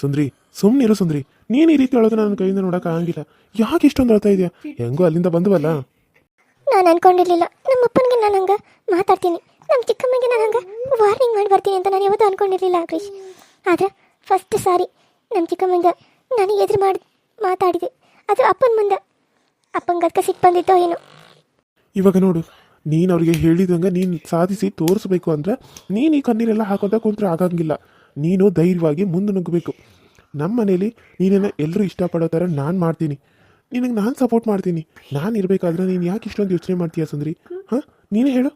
ಸುಂದ್ರಿ ಸುಮ್ಮನಿರು ಸುಂದ್ರಿ. ನೀನು ಈ ರೀತಿ ಹೇಳೋದು ನನ್ನ ಕೈಯಿಂದ ನೋಡಕ್ ಆಗಂಗಿಲ್ಲ. ಯಾಕೆ ಇಷ್ಟೊಂದು ಹೇಳ್ತಾ ಇದೆಯಾ? ಹೆಂಗೋ ಅಲ್ಲಿಂದ ಬಂದವಲ್ಲ? ನಾನು ಅನ್ಕೊಂಡಿರ್ಲಿಲ್ಲ. ನಮ್ಮ ಅಪ್ಪನಿಗೆ ನಾನು ಹಂಗೆ ಮಾತಾಡ್ತೀನಿ. ನಮ್ಮ ಚಿಕ್ಕಮ್ಮಗೆ ನಾನು ಹಂಗೆ ವಾರ್ನಿಂಗ್ ಮಾಡಿ ಬರ್ತೀನಿ ಅಂತ ನಾನು ಯಾವತ್ತೂ ಅನ್ಕೊಂಡಿರ್ಲಿಲ್ಲ ಕ್ರಿಶ್ ಆದ್ರೆ ಫಸ್ಟ್ ಸಾರಿ ನಮ್ಮ ಚಿಕ್ಕಮ್ಮನಿಗೆ ನನಗೆ ಎದುರು ಮಾಡಿ ಮಾತಾಡಿದೆ. ಅದು ಅಪ್ಪನ ಮುಂದೆ. ಅಪ್ಪಂಗೆ ಅದಕ್ಕೆ ಸಿಟ್ಟು ಬಂದಿತ್ತೋ ಏನೋ. ಇವಾಗ ನೋಡು ನೀನು ಅವ್ರಿಗೆ ಹೇಳಿದಂಗೆ ನೀನು ಸಾಧಿಸಿ ತೋರಿಸ್ಬೇಕು ಅಂದ್ರೆ ನೀನು ಈ ಕಣ್ಣೀರೆಲ್ಲ ಹಾಕೋದ ಕುಂತ್ರೆ ಆಗಂಗಿಲ್ಲ. ನೀನು ಧೈರ್ಯವಾಗಿ ಮುಂದೆ ನುಗ್ಗಬೇಕು. ನಮ್ಮ ಮನೇಲಿ ನೀನನ್ನು ಎಲ್ಲರೂ ಇಷ್ಟಪಡೋ ಥರ ನಾನು ಮಾಡ್ತೀನಿ. ನಿನಗೆ ನಾನು ಸಪೋರ್ಟ್ ಮಾಡ್ತೀನಿ. ನಾನು ಇರಬೇಕಾದ್ರೆ ನೀನು ಯಾಕೆ ಇಷ್ಟೊಂದು ಯೋಚನೆ ಮಾಡ್ತೀಯ ಸುಂದ್ರಿ? ಹಾಂ? ನೀನೇ ಹೇಳು.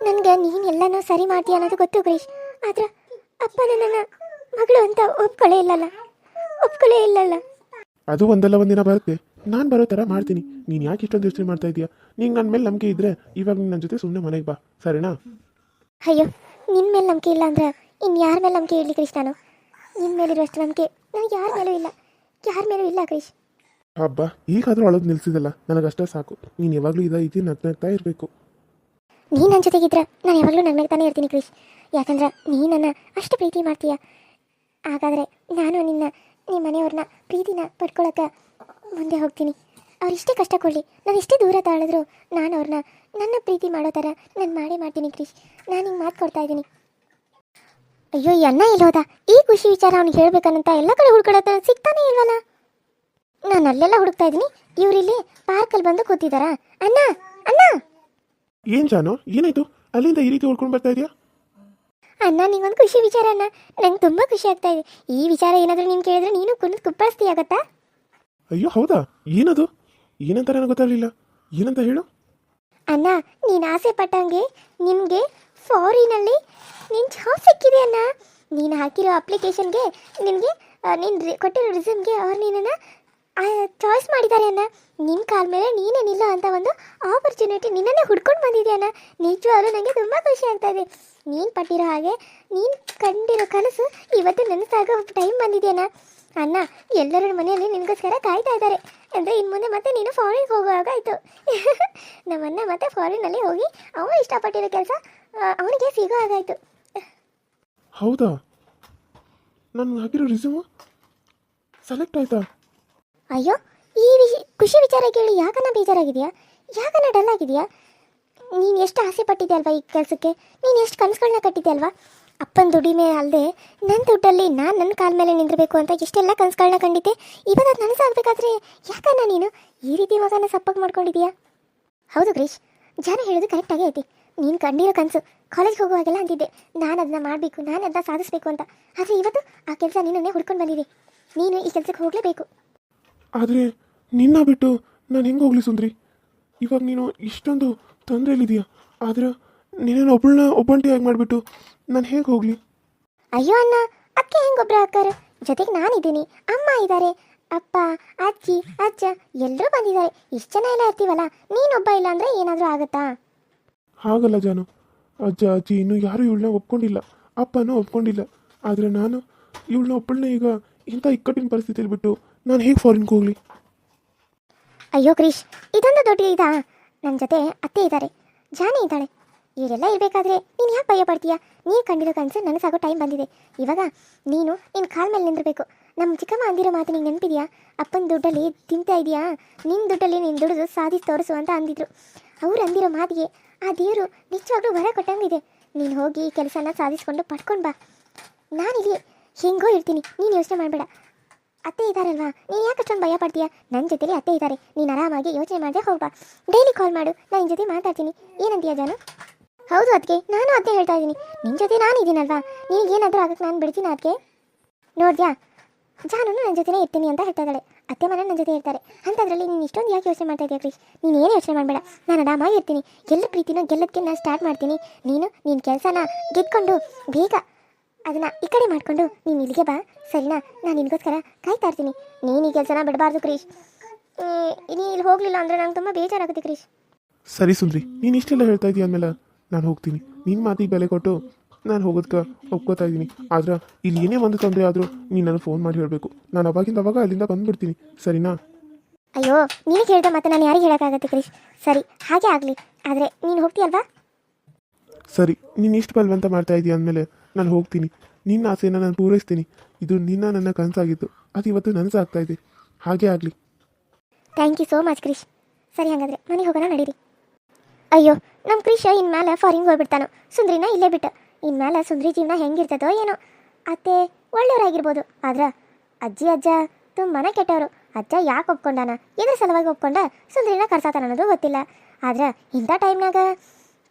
ನನಗೆ ನೀನು ಎಲ್ಲನೂ ಸರಿ ಮಾಡ್ತೀಯ ಅನ್ನೋದು ಗೊತ್ತು ಗಿರೀಶ್ ಆದ್ರೆ ಅಪ್ಪ ನನ್ನ ಮಗಳು ಅಂತ ಒಪ್ಕೊಳ್ಳೇ ಇಲ್ಲಲ್ಲ. ಒಪ್ಕೊಳ್ಳೇ ಇಲ್ಲಲ್ಲ. ಅದು ಒಂದಲ್ಲ ಒಂದಿನ ಬರುತ್ತೆ. ನಾನು ಬರೋ ಥರ ಮಾಡ್ತೀನಿ. ನೀನು ಯಾಕೆ ಇಷ್ಟೊಂದು ಯೋಚನೆ ಮಾಡ್ತಾ ಇದೀಯಾ ನಿಂಗೆ ನನ್ನ ಮೇಲೆ ನಂಬಿಕೆ ಇದ್ದರೆ ಇವಾಗ ನೀನು ನನ್ನ ಜೊತೆ ಸುಮ್ಮನೆ ಮನೆಗೆ ಬಾ. ಸರಿನಾ? ಅಯ್ಯೋ ನಿನ್ನ ಮೇಲೆ ನಂಬಿಕೆ ಇಲ್ಲ ಅಂದ್ರೆ ಇನ್ನು ಯಾರ ಮೇಲೆ ನಂಬಿಕೆ ಇರಲಿ ಕ್ರಿಶ್ ನಾನು? ನಿಮ್ಮ ಮೇಲಿರುವಷ್ಟು ನಂಬಿಕೆ ನನಗೆ ಯಾರ ಮೇಲೂ ಇಲ್ಲ. ಯಾರ ಮೇಲೂ ಇಲ್ಲ ಕ್ರಿಶ್. ಹಬ್ಬ ಈಗಾದರೂ ಅಳೋದು ನಿಲ್ಸಿದಲ್ಲ. ನನಗಷ್ಟೇ ಸಾಕು. ನೀನು ಯಾವಾಗಲೂ ಇದ ಇತಿ ನಗ್ನಗ್ತಾ ಇರಬೇಕು. ನೀ ನನ್ನ ಜೊತೆಗಿದ್ರೆ ನಾನು ಯಾವಾಗಲೂ ನಗ್ನಗ್ತಾನೆ ಇರ್ತೀನಿ ಕ್ರಿಶ್. ಯಾಕಂದ್ರೆ ನೀ ನನ್ನ ಅಷ್ಟು ಪ್ರೀತಿ ಮಾಡ್ತೀಯ. ಹಾಗಾದರೆ ನಾನು ನಿನ್ನ ನಿಮ್ಮ ಮನೆಯವ್ರನ್ನ ಪ್ರೀತಿನ ಪಡ್ಕೊಳಕ್ಕೆ ಮುಂದೆ ಹೋಗ್ತೀನಿ. ಅವ್ರು ಇಷ್ಟೇ ಕಷ್ಟ ಕೊಡಲಿ. ನಾನು ಇಷ್ಟೇ ದೂರ ತಾಳಿದ್ರು ನಾನು ಅವ್ರನ್ನ ನನ್ನ ಪ್ರೀತಿ ಮಾಡೋ ಥರ ನಾನು ಮಾಡೇ ಮಾಡ್ತೀನಿ ಕ್ರಿಶ್. ನಾನು ಹಿಂಗೆ ಮಾತು ಕೊಡ್ತಾ ಇದ್ದೀನಿ. ಅಯ್ಯೋ ಅಣ್ಣ ಎಲ್ಲೋದ ಈ ಖುಷಿ ವಿಚಾರ ಅವ್ನಿಗೆ ಹೇಳ್ಬೇಕನ್ನಂತ ಎಲ್ಲ ಕಡೆ ಹುಡ್ಕೊಳತ್ತ ಸಿಗ್ತಾನೆ ಇಲ್ವಲ್ಲ? ನಾನು ಅಲ್ಲೆಲ್ಲ ಹುಡುಕ್ತಾ ಇದ್ದೀನಿ. ಇವರಿಲ್ಲಿ ಪಾರ್ಕಲ್ಲಿ ಬಂದು ಕೂತಿದಾರ. ಅಣ್ಣ ಅಣ್ಣ! ಏನ್ ಜಾನು? ಏನಾಯ್ತು? ಅಲ್ಲಿಂದ ಈ ರೀತಿ ಉಳ್ಕೊಂಡು ಬರ್ತಾ ಇದೆಯಾ? ಅಣ್ಣ ನಿಂಗೊಂದು ಖುಷಿ ವಿಚಾರ ಅಣ್ಣ. ನಂಗೆ ತುಂಬ ಖುಷಿ ಆಗ್ತಾ ಇದೆ. ಈ ವಿಚಾರ ಏನಾದರೂ ನೀನು ಕೇಳಿದ್ರೆ ನೀನು ಕುಣಿದು ಕುಪ್ಪಳಿಸ್ತೀಯಾಗತ್ತಾ ಅಯ್ಯೋ ಹೌದಾ? ಏನದು? ಏನಂತ ನನಗೆ ಗೊತ್ತಾಗಲಿಲ್ಲ. ಏನಂತ ಹೇಳು? ಅಣ್ಣ ನೀನು ಆಸೆ ಪಟ್ಟಂಗೆ ನಿಮಗೆ ಫಾರಿನಲ್ಲಿ? ನಿನ್ನ ಜಾಬ್ ಸಿಕ್ಕಿದೆ ಅಣ್ಣ. ನೀನು ಹಾಕಿರೋ ಅಪ್ಲಿಕೇಶನ್ಗೆ ನಿನಗೆ ನೀನು ಕೊಟ್ಟಿರೋ ರಿಸಮ್ಗೆ ಅವ್ರು ನಿನ್ನನ್ನು ಚಾಯ್ಸ್ ಮಾಡಿದ್ದಾರೆ ಅಣ್ಣ. ನಿನ್ನ ಕಾಲ ಮೇಲೆ ನೀನೇ ನಿಲ್ಲ ಅಂತ ಒಂದು ಆಪರ್ಚುನಿಟಿ ನಿನ್ನನ್ನೇ ಹುಡ್ಕೊಂಡು ಬಂದಿದೆ ಅಣ್ಣ. ನಿಜವಾಗ್ಲೂ ನನಗೆ ತುಂಬ ಖುಷಿ ಆಗ್ತಾ ಇದೆ. ನೀನು ಪಟ್ಟಿರೋ ಹಾಗೆ, ನೀನು ಕಂಡಿರೋ ಕನಸು ಇವತ್ತು ನನಸಾಗೋ ಟೈಮ್ ಬಂದಿದೆ ಅಣ್ಣ. ಅಣ್ಣ, ಎಲ್ಲರ ಮನೆಯಲ್ಲಿ ನಿನಗೋಸ್ಕರ ಕಾಯ್ತಾ ಇದ್ದಾರೆ. ಅಂದರೆ ಇನ್ನು ಮುಂದೆ ಮತ್ತೆ ನೀನು ಫಾರಿನ್ಗೆ ಹೋಗುವಾಗ ಆಯಿತು. ನಮ್ಮನ್ನ ಮತ್ತೆ ಫಾರಿನಲ್ಲಿ ಹೋಗಿ ಅವನು ಇಷ್ಟಪಟ್ಟಿರೋ ಕೆಲಸ ಅವನಿಗೆ ಸಿಗೋ ಆಗಾಯ್ತು ಹೌದಾ? ನಾನು ಹಾಕಿರೋ ರಿಸ್ಯೂಮು ಸೆಲೆಕ್ಟ್ ಆಯ್ತಾ? ಅಯ್ಯೋ ಈ ವಿಷಯ ಖುಷಿ ವಿಚಾರ ಕೇಳಿ ಯಾಕನ್ನ ಬೇಜಾರಾಗಿದೆಯಾ? ಯಾಕನ್ನ ಡಲ್ ಆಗಿದೆಯಾ? ನೀನು ಎಷ್ಟು ಆಸೆ ಪಟ್ಟಿದ್ದೆ ಅಲ್ವಾ ಈ ಕೆಲಸಕ್ಕೆ? ನೀನು ಎಷ್ಟು ಕನಸುಗಳನ್ನ ಕಟ್ಟಿದ್ದೆ ಅಲ್ವಾ? ಅಪ್ಪನ ದುಡಿಮೆ ಅಲ್ಲದೆ ನನ್ನ ದುಡ್ಡಲ್ಲಿ ನಾನು ನನ್ನ ಕಾಲ ಮೇಲೆ ನಿಂದಿರಬೇಕು ಅಂತ ಎಷ್ಟೆಲ್ಲ ಕನಸುಗಳನ್ನ ಕಂಡಿದ್ದೆ? ಇವಾಗ ಅದು ನನಸಾಗಬೇಕಾದ್ರೆ ಯಾಕನ್ನ ನೀನು? ಈ ರೀತಿ ಮಗನ ಸಪ್ಪಗೆ ಮಾಡ್ಕೊಂಡಿದೀಯಾ? ಹೌದು ಗ್ರೀಶ್ ಜನ ಹೇಳೋದು ಕರೆಕ್ಟಾಗೇ ಐತಿ. ನೀನು ಕಂಡಿರೋ ಕನಸು ಕಾಲೇಜ್ಗೆ ಹೋಗುವಾಗೆಲ್ಲ ಅಂತಿದ್ದೆ. ನಾನು ಅದನ್ನ ಮಾಡಬೇಕು ನಾನು ಅದನ್ನ ಸಾಧಿಸಬೇಕು ಅಂತ. ಆದರೆ ಇವತ್ತು ಆ ಕೆಲಸ ನಿನ್ನನ್ನೇ ಹುಡ್ಕೊಂಡು ಬಂದಿದೆ. ನೀನು ಈ ಕೆಲಸಕ್ಕೆ ಹೋಗಲೇಬೇಕು. ಆದರೆ ನಿನ್ನ ಬಿಟ್ಟು ನಾನು ಹೆಂಗೆ ಹೋಗ್ಲಿ ಸುಂದ್ರಿ? ಇವಾಗ ನೀನು ಇಷ್ಟೊಂದು ತೊಂದರೆಯಲ್ಲಿದೆಯಾ ಆದ್ರೆ ನೀನೇನು ಒಬ್ಬಳನ್ನ ಒಬ್ಬಂಟಿಯಾಗಿ ಮಾಡಿಬಿಟ್ಟು ನಾನು ಹೇಗೆ ಹೋಗಲಿ? ಅಯ್ಯೋ ಅಣ್ಣ ಅಕ್ಕೆ ಹೆಂಗೆ ಗೊಬ್ಬರ ಹಾಕಾರ ಜೊತೆಗೆ ನಾನಿದ್ದೀನಿ ಅಮ್ಮ ಇದ್ದಾರೆ ಅಪ್ಪ ಅಜ್ಜಿ ಅಜ್ಜ ಎಲ್ಲರೂ ಬಂದಿದ್ದಾರೆ. ಇಷ್ಟು ಜನ ಎಲ್ಲ ಇರ್ತೀವಲ್ಲ ನೀನೊಬ್ಬ ಇಲ್ಲ ಅಂದರೆ ಏನಾದರೂ ಆಗುತ್ತಾ? ಹಾಗಲ್ಲ ಜಾನು. ಅಜ್ಜ, ಅಜ್ಜಿ ಇನ್ನೂ ಯಾರೂ ಇವಳನ್ನ ಒಪ್ಕೊಂಡಿಲ್ಲ. ಅಪ್ಪನೂ ಒಪ್ಕೊಂಡಿಲ್ಲ. ಆದರೆ ನಾನು ಇವಳನ್ನ ಒಬ್ಬಳನ್ನ ಈಗ ಇಂಥ ಇಕ್ಕಟ್ಟಿನ ಪರಿಸ್ಥಿತಿಯಲ್ಲಿ ಬಿಟ್ಟು ನಾನು ಹೇಗೆ ಫಾರಿನ್ಗೆ ಹೋಗಲಿ? ಅಯ್ಯೋ ಕ್ರೀಶ್, ಇದೊಂದು ದೊಡ್ಡ ಇದಾ? ನನ್ನ ಜೊತೆ ಅತ್ತೆ ಇದ್ದಾರೆ ಜಾನಿ ಇದ್ದಾಳೆ. ಇವರೆಲ್ಲ ಇರಬೇಕಾದ್ರೆ ನೀನು ಯಾಕೆ ಭಯ ಪಡ್ತೀಯ? ನೀನು ಕಂಡಿರೋ ಕನಸು ನನಸಾಗೋ ಟೈಮ್ ಬಂದಿದೆ. ಇವಾಗ ನೀನು ನಿನ್ನ ಕಾಲ ಮೇಲೆ ನಿಂದಿರಬೇಕು. ನಮ್ಮ ಚಿಕ್ಕಮ್ಮ ಅಂದಿರೋ ಮಾತು ನಿಂಗೆ ನೆನಪಿದೆಯಾ? ಅಪ್ಪನ ದುಡ್ಡಲ್ಲಿ ತಿಂತಾ ಇದೆಯಾ? ನಿನ್ನ ದುಡ್ಡಲ್ಲಿ ನೀನು ದುಡಿದು ಸಾಧಿಸಿ ತೋರಿಸು ಅಂತ ಅಂದಿದ್ರು. ಅವ್ರು ಅಂದಿರೋ ಮಾತಿಗೆ ಆ ದೇವರು ನಿಜವಾಗ್ಲೂ ವರ ಕೊಟ್ಟಂಗಿದೆ. ನೀನು ಹೋಗಿ ಕೆಲಸನ ಸಾಧಿಸ್ಕೊಂಡು ಪಡ್ಕೊಂಡು ಬಾ. ನಾನಿಲ್ಲಿ ಹೆಂಗೋ ಇರ್ತೀನಿ. ನೀನು ಯೋಚನೆ ಮಾಡಬೇಡ. ಅತ್ತೆ ಇದ್ದಾರಲ್ವಾ ನೀನು ಯಾಕೆ ಅಷ್ಟೊಂದು ಭಯ ಪಡ್ತೀಯ? ನನ್ನ ಜೊತೆಲಿ ಅತ್ತೆ ಇದ್ದಾರೆ ನೀನು ಆರಾಮಾಗಿ ಯೋಚನೆ ಮಾಡದೆ ಹೋಗ್ಬಾ ಡೈಲಿ ಕಾಲ್ ಮಾಡು. ನಾನು ನಿನ್ನ ಜೊತೆ ಮಾತಾಡ್ತೀನಿ. ಏನಂತೀಯ ಜಾನು? ಹೌದು ಅದಕ್ಕೆ ನಾನು ಅತ್ತೆ ಹೇಳ್ತಾ ಇದ್ದೀನಿ. ನಿನ್ನ ಜೊತೆ ನಾನು ಇದ್ದೀನಲ್ವಾ? ಏನಾದರೂ ಆಗಕ್ಕೆ ನಾನು ಬಿಡ್ತೀನಿ ಅದಕ್ಕೆ ನೋಡ್ದ್ಯಾ? ಜಾನು ನನ್ನ ಜೊತೆನೇ ಇರ್ತೀನಿ ಅಂತ ಹೇಳ್ತಾ ಇದ್ದಾಳೆ. ಅತ್ತೆ ಮನೆ ನನ್ನ ಜೊತೆ ಇರ್ತಾರೆ. ಅಂಥದ್ರಲ್ಲಿ ನೀನು ಇಷ್ಟೊಂದು ಯಾಕೆ ಯೋಚನೆ ಮಾಡ್ತಾ ಇದೆಯಾ ಕ್ರಿಶ್ ನೀನು ಏನು ಯೋಚನೆ ಮಾಡಬೇಡ? ನಾನು ಆರಾಮಾಗಿರ್ತೀನಿ ಎಲ್ಲ ಪ್ರೀತಿನೂ ಗೆಲ್ಲದಕ್ಕೆ ನಾನು ಸ್ಟಾರ್ಟ್ ಮಾಡ್ತೀನಿ. ನೀನು ನಿನ್ನ ಕೆಲಸನ ಗೆದ್ಕೊಂಡು ಬೇಗ ಅದನ್ನ ಈ ಕಡೆ ಮಾಡಿಕೊಂಡು ನೀನು ಇಲ್ಲಿಗೆ ಬಾ. ಸರಿನಾ? ನಾನು ನಿನಗೋಸ್ಕರ ಕಾಯ್ತಾ ಇರ್ತೀನಿ. ನೀನು ಈ ಕೆಲಸನ ಬಿಡಬಾರ್ದು ಕ್ರೀಶ್ ನೀನು ಇಲ್ಲಿ ಹೋಗಲಿಲ್ಲ ಅಂದರೆ ನಂಗೆ ತುಂಬ ಬೇಜಾರಾಗುತ್ತೆ ಕ್ರೀಶ್ ಸರಿ ಸುಂದ್ರಿ, ನೀನು ಇಷ್ಟೆಲ್ಲ ಹೇಳ್ತಾ ಇದೀಯ ಅಂದಮೇಲೆ ನಾನು ಹೋಗ್ತೀನಿ. ನಿನ್ನ ಮಾತಿಗೆ ಬೆಲೆ ಕೊಟ್ಟು ನಾನು ಹೋಗೋದಕ್ಕೆ ಒಪ್ಕೋತಾ ಇದ್ದೀನಿ ಆದ್ರೆ ಇಲ್ಲಿ ಏನೇ ಒಂದು ತೊಂದರೆ ಆದರೂ ನೀನು ನನಗೆ ಫೋನ್ ಮಾಡಿ ಹೇಳಬೇಕು. ನಾನು ಅವಾಗಿಂದ ಅವಾಗ ಅಲ್ಲಿಂದ ಬಂದ್ಬಿಡ್ತೀನಿ. ಸರಿನಾ? ಅಯ್ಯೋ ನೀನು ಹೇಳ್ದೆ ಮತ್ತೆ ನಾನು ಯಾರಿಗೆ ಹೇಳೋಕ್ಕಾಗತ್ತೆ ಕ್ರಿಶ್ ಸರಿ ಹಾಗೆ ಆಗಲಿ. ಆದರೆ ನೀನು ಹೋಗ್ತೀಯಲ್ವಾ? ಸರಿ ನೀನು ಇಷ್ಟು ಬಲವಂತ ಮಾಡ್ತಾ ಇದೀಯ ಅಂದಮೇಲೆ ನಾನು ಹೋಗ್ತೀನಿ. ನಿನ್ನ ಆಸೆನ ನಾನು ಪೂರೈಸ್ತೀನಿ. ಇದು ನಿನ್ನ ನನ್ನ ಕನಸಾಗಿತ್ತು ಅದು ಇವತ್ತು ನನಸಾಗ್ತಾ ಇದೆ. ಹಾಗೆ ಆಗಲಿ. Thank you so much Krish ಸರಿ ಹಾಗಾದ್ರೆ ಮನೆಗೆ ಹೋಗೋಣ ನಡೀರಿ. ಅಯ್ಯೋ ನಮ್ಮ ಕ್ರಿಶ ಇನ್ಮೇಲೆ ಫಾರಿಂಗ್ ಹೋಗ್ಬಿಡ್ತಾನೋ. ಸುಂದ್ರಿನ ಇಲ್ಲೇ ಬಿಟ್ಟ. ಇನ್ಮೇಲೆ ಸುಂದ್ರಿ ಜೀವನ ಹೆಂಗಿರ್ತದೋ ಏನೋ. ಅತ್ತೆ ಒಳ್ಳೆಯವರಾಗಿರ್ಬೋದು, ಆದ್ರೆ ಅಜ್ಜಿ ಅಜ್ಜ ತುಂಬಾನೇ ಕೆಟ್ಟವರು. ಅಜ್ಜ ಯಾಕೆ ಒಪ್ಕೊಂಡಾನ? ಇದ್ರ ಸಲುವಾಗಿ ಒಪ್ಕೊಂಡ ಸುಂದ್ರಿನ ಕರ್ಸಾತಾನ ಅನ್ನೋದು ಗೊತ್ತಿಲ್ಲ. ಆದ್ರೆ ಇಂಥ ಟೈಮ್ನಾಗ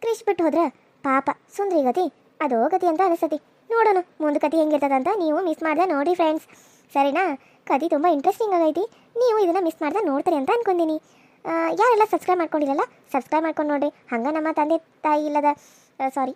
ಕ್ರಿಶ್ ಬಿಟ್ಟು ಹೋದ್ರೆ ಪಾಪ ಸುಂದ್ರಿ ಗತಿ ಅದೋ ಗತಿ ಅಂತ ಅನಿಸ್ತತಿ ನೋಡೋಣ, ಮುಂದೆ ಕತಿ ಹೆಂಗಿರ್ತದಂತ ನೀವು ಮಿಸ್ ಮಾಡ್ದೆ ನೋಡಿ ಫ್ರೆಂಡ್ಸ್ ಸರಿನಾ? ಕತಿ ತುಂಬ ಇಂಟ್ರೆಸ್ಟಿಂಗ್ ಆಗೈತಿ. ನೀವು ಇದನ್ನು ಮಿಸ್ ಮಾಡ್ದೆ ನೋಡ್ತೀರಿ ಅಂತ ಅನ್ಕೊಂಡಿನಿ. ಯಾರೆಲ್ಲ ಸಬ್ಸ್ಕ್ರೈಬ್ ಮಾಡ್ಕೊಂಡಿರಲ್ಲ ಸಬ್ಸ್ಕ್ರೈಬ್ ಮಾಡ್ಕೊಂಡು ನೋಡಿರಿ. ಹಂಗೆ ನಮ್ಮ ತಂದೆ ತಾಯಿ ಇಲ್ಲದ ಸಾರಿ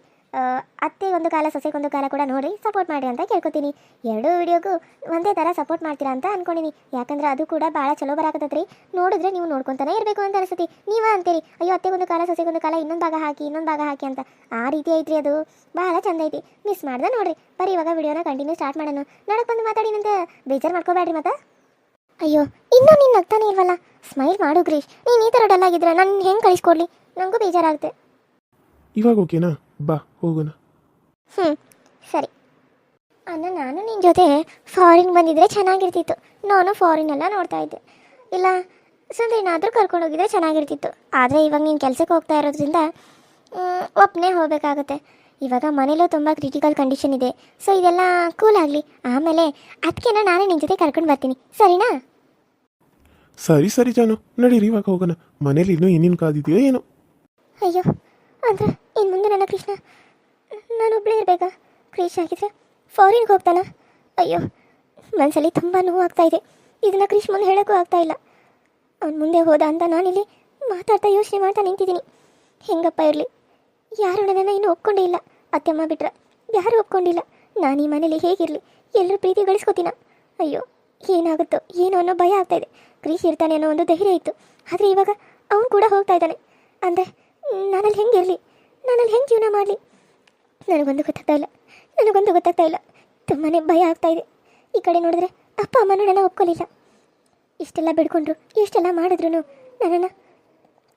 ಅತ್ತೆ ಒಂದು ಕಾಲ ಸೊಸೆಗೊಂದು ಕಾಲ ಕೂಡ ನೋಡಿ ಸಪೋರ್ಟ್ ಮಾಡಿ ಅಂತ ಕೇಳ್ಕೊತೀನಿ. ಎರಡೂ ವಿಡಿಯೋಗೂ ಒಂದೇ ಥರ ಸಪೋರ್ಟ್ ಮಾಡ್ತೀರಾ ಅಂತ ಅನ್ಕೊಂಡಿನಿ. ಯಾಕಂದ್ರೆ ಅದು ಕೂಡ ಭಾಳ ಚಲೋ ಬರಾಕತ್ತೈತ್ರಿ. ನೋಡಿದ್ರೆ ನೀವು ನೋಡ್ಕೊತಾನೆ ಇರಬೇಕು ಅಂತ ಅನಿಸುತ್ತೆ. ನೀವ ಅಂತೀರಿ, ಅಯ್ಯೋ ಅತ್ತೆಗೊಂದು ಕಾಲ ಸೊಸೆಗೊಂದು ಕಾಲ, ಇನ್ನೊಂದು ಭಾಗ ಹಾಕಿ, ಇನ್ನೊಂದು ಭಾಗ ಹಾಕಿ ಅಂತ. ಆ ರೀತಿ ಐತ್ರಿ ಅದು. ಭಾಳ ಚಂದ ಐತಿ. ಮಿಸ್ ಮಾಡ್ದೆ ನೋಡ್ರಿ. ಬರೀ ಇವಾಗ ವಿಡಿಯೋನ ಕಂಟಿನ್ಯೂ ಸ್ಟಾರ್ಟ್ ಮಾಡೋಣ. ನಡಕ್ ಬಂದು ಮಾತಾಡಿನಂತ ಬೇಜಾರು ಮಾಡ್ಕೋಬೇಡ್ರಿ ಮತ್ತೆ. ಅಯ್ಯೋ, ಇನ್ನೂ ನೀನು ನಗ್ತಾನೆ ಇಲ್ವಲ್ಲ ಸ್ಮೈಲ್ ಮಾಡು ಗ್ರೀಶ್. ನೀನು ಈ ಥರ ಡಲ್ ಆಗಿದ್ರೆ ನಾನು ಹೆಂಗೆ ಕಳಿಸ್ಕೊಡ್ಲಿ? ನನಗೂ ಬೇಜಾರಾಗುತ್ತೆ. ಇವಾಗ ಓಕೆನಾ ಬಾ ಹೋಗೋಣ. ಹ್ಞೂ ಸರಿ. ಅಣ್ಣ ನಾನು ನಿನ್ನ ಜೊತೆ ಫಾರಿನ್ ಬಂದಿದ್ರೆ ಚೆನ್ನಾಗಿರ್ತಿತ್ತು. ನಾನು ಫಾರಿನ್ ಎಲ್ಲ ನೋಡ್ತಾ ಇದ್ದೆ. ಇಲ್ಲ ಸುಂದ್ರಿನಾದರೂ ಕರ್ಕೊಂಡು ಹೋಗಿದ್ರೆ ಚೆನ್ನಾಗಿರ್ತಿತ್ತು. ಆದರೆ ಇವಾಗ ನೀನು ಕೆಲಸಕ್ಕೆ ಹೋಗ್ತಾ ಇರೋದ್ರಿಂದ ಒಪ್ಪನೇ ಹೋಗಬೇಕಾಗುತ್ತೆ. ಇವಾಗ ಮನೇಲೂ ತುಂಬ ಕ್ರಿಟಿಕಲ್ ಕಂಡೀಷನ್ ಇದೆ. ಸೊ ಇದೆಲ್ಲ ಕೂಲ್ ಆಗಲಿ. ಆಮೇಲೆ ಅದಕ್ಕೆನ ನಾನೇ ನಿನ್ನ ಜೊತೆ ಕರ್ಕೊಂಡು ಬರ್ತೀನಿ. ಸರಿನಾ? ಸರಿ ಸರಿ ಜಾನು. ನಡೀರಿ ಇವಾಗ ಹೋಗೋಣ. ಮನೇಲಿ ಇನ್ನೂ ಏನೇನು ಕಾದಿದೆಯೋ ಏನು. ಅಯ್ಯೋ ಅಂದ್ರೆ ಇನ್ನು ಮುಂದೆ ನನ್ನ ಕೃಷ್ಣ ನಾನೊಬ್ಬಳೇ ಇರಬೇಕಾ? ಕ್ರೀಶ್ ಆಗಿದ್ರೆ ಫಾರಿನ್ಗೆ ಹೋಗ್ತಾನ? ಅಯ್ಯೋ ಮನಸ್ಸಲ್ಲಿ ತುಂಬ ಆಗ್ತಾ ಇದೆ. ಇದನ್ನು ಕ್ರಿಶ್ ಮುಂದೆ ಹೇಳೋಕ್ಕೂ ಆಗ್ತಾ ಇಲ್ಲ. ಅವ್ನು ಮುಂದೆ ಹೋದ ಅಂತ ನಾನಿಲ್ಲಿ ಮಾತಾಡ್ತಾ ಯೋಚನೆ ಮಾಡ್ತಾ ನಿಂತಿದ್ದೀನಿ. ಹೆಂಗಪ್ಪ ಇರಲಿ? ಯಾರು ನನ್ನನ್ನು ಇನ್ನೂ ಒಪ್ಕೊಂಡೇ ಇಲ್ಲ. ಅತ್ತೆಮ್ಮ ಬಿಟ್ರೆ ಯಾರೂ ಒಪ್ಕೊಂಡಿಲ್ಲ. ನಾನು ಈ ಮನೇಲಿ ಹೇಗಿರಲಿ? ಎಲ್ಲರೂ ಪ್ರೀತಿ ಗಳಿಸ್ಕೋತೀನ? ಅಯ್ಯೋ, ಏನಾಗುತ್ತೋ, ಏನೋ ಅನ್ನೋ ಭಯ ಆಗ್ತಾ ಇದೆ. ಕ್ರೀಶ್ ಇರ್ತಾನೆ ಅನ್ನೋ ಒಂದು ಧೈರ್ಯ ಇತ್ತು. ಆದರೆ ಇವಾಗ ಅವನು ಕೂಡ ಹೋಗ್ತಾ ಇದ್ದಾನೆ. ಅಂದರೆ ನಾನಲ್ಲಿ ಹೆಂಗಿರಲಿ? ನಾನಲ್ಲಿ ಹೆಂಗೆ ಜೀವನ ಮಾಡಲಿ? ನನಗೊಂದು ಗೊತ್ತಾಗ್ತಾ ಇಲ್ಲ. ನನಗೊಂದು ಗೊತ್ತಾಗ್ತಾ ಇಲ್ಲ. ತುಂಬಾ ಭಯ ಆಗ್ತಾ ಇದೆ. ಈ ಕಡೆ ನೋಡಿದ್ರೆ ಅಪ್ಪ ಅಮ್ಮನೂ ನನ್ನ ಒಪ್ಕೊಳ್ಳಿಲ್ಲ ಇಷ್ಟೆಲ್ಲ ಬಿಡ್ಕೊಂಡ್ರು ಇಷ್ಟೆಲ್ಲ ಮಾಡಿದ್ರು ನನ್ನನ್ನು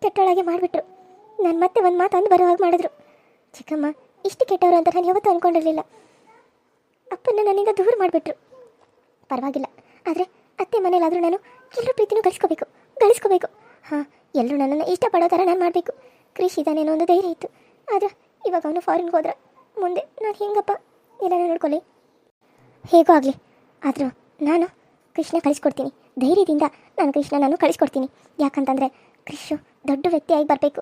ಕೆಟ್ಟೊಳಗೆ ಮಾಡಿಬಿಟ್ರು. ನಾನು ಮತ್ತೆ ಒಂದು ಮಾತು ಅಂದು ಬರೋ ಹಾಗೆ ಮಾಡಿದ್ರು. ಚಿಕ್ಕಮ್ಮ, ಇಷ್ಟು ಕೆಟ್ಟವರು ಅಂತ ನಾನು ಯಾವತ್ತೂ ಅಂದ್ಕೊಂಡಿರಲಿಲ್ಲ ಅಪ್ಪನ ನನ್ನಿಂದ ದೂರ ಮಾಡಿಬಿಟ್ರು. ಪರವಾಗಿಲ್ಲ. ಆದರೆ ಅತ್ತೆ ಮನೇಲಾದರೂ ನಾನು ಎಲ್ಲರೂ ಪ್ರೀತಿನೂ ಗಳಿಸ್ಕೋಬೇಕು. ಗಳಿಸ್ಕೋಬೇಕು. ಹಾಂ, ಎಲ್ಲರೂ ನನ್ನನ್ನು ಇಷ್ಟಪಡೋ ಥರ ನಾನು ಮಾಡಬೇಕು. ಕೃಷಿ ಇದ್ದಾನೇನೋ ಒಂದು ಧೈರ್ಯ ಇತ್ತು. ಆದರೆ ಇವಾಗ ಅವನು ಫಾರಿನ್ಗೆ ಹೋದ್ರೆ ಮುಂದೆ ನಾನು ಹೆಂಗಪ್ಪ? ಎಲ್ಲ ನೋಡ್ಕೊಳ್ಳಿ. ಹೇಗೋ ಆಗಲಿ. ಆದರೂ ನಾನು ಕೃಷ್ಣ ಕಳಿಸ್ಕೊಡ್ತೀನಿ. ಧೈರ್ಯದಿಂದ ನಾನು ಕೃಷ್ಣ ನಾನು ಕಳಿಸ್ಕೊಡ್ತೀನಿ. ಯಾಕಂತಂದರೆ ಕೃಷ್ಣ ದೊಡ್ಡ ವ್ಯಕ್ತಿಯಾಗಿ ಬರಬೇಕು.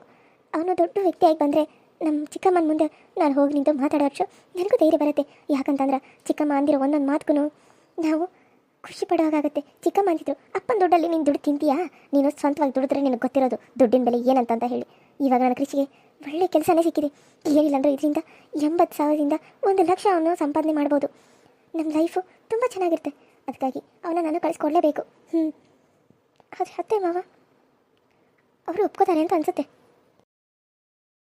ಅವನು ದೊಡ್ಡ ವ್ಯಕ್ತಿಯಾಗಿ ಬಂದರೆ ನಮ್ಮ ಚಿಕ್ಕಮ್ಮನ ಮುಂದೆ ನಾನು ಹೋಗಿ ನಿಂತು ಮಾತಾಡೋ ವರ್ಷ ನನಗೂ ಧೈರ್ಯ ಬರುತ್ತೆ. ಯಾಕಂತಂದ್ರೆ ಚಿಕ್ಕಮ್ಮ ಅಂದಿರೋ ಒಂದೊಂದು ಮಾತುಗೂ ನಾವು ಖುಷಿ ಪಡೋವಾಗುತ್ತೆ ಚಿಕ್ಕಮ್ಮ ಅಂತಿದ್ರು ಅಪ್ಪನ ದುಡ್ಡಲ್ಲಿ ನೀನು ದುಡ್ಡು ತಿಂತೀಯಾ? ನೀನು ಸ್ವಂತವಾಗಿ ದುಡಿದ್ರೆ ನಿನಗೆ ಗೊತ್ತಿರೋದು ದುಡ್ಡಿನ ಬೆಲೆ ಏನಂತ ಹೇಳಿ. ಇವಾಗ ನನ್ನ ಕೃಷಿಗೆ ಒಳ್ಳೆ ಕೆಲಸನೇ ಸಿಕ್ಕಿದೆ. ಏನಿಲ್ಲ ಅಂದರೆ ಇದರಿಂದ ಎಂಬತ್ತು ಸಾವಿರದಿಂದ ಒಂದು ಲಕ್ಷ ಅವನು ಸಂಪಾದನೆ ಮಾಡ್ಬೋದು. ನಮ್ಮ ಲೈಫು ತುಂಬ ಚೆನ್ನಾಗಿರುತ್ತೆ. ಅದಕ್ಕಾಗಿ ಅವನ ನಾನು ಕಳಿಸ್ಕೊಡ್ಲೇಬೇಕು. ಹ್ಞೂ ಅತ್ತೆ ಮಾವ, ಅವರು ಒಪ್ಕೋತಾರೆ ಅಂತ ಅನಿಸುತ್ತೆ.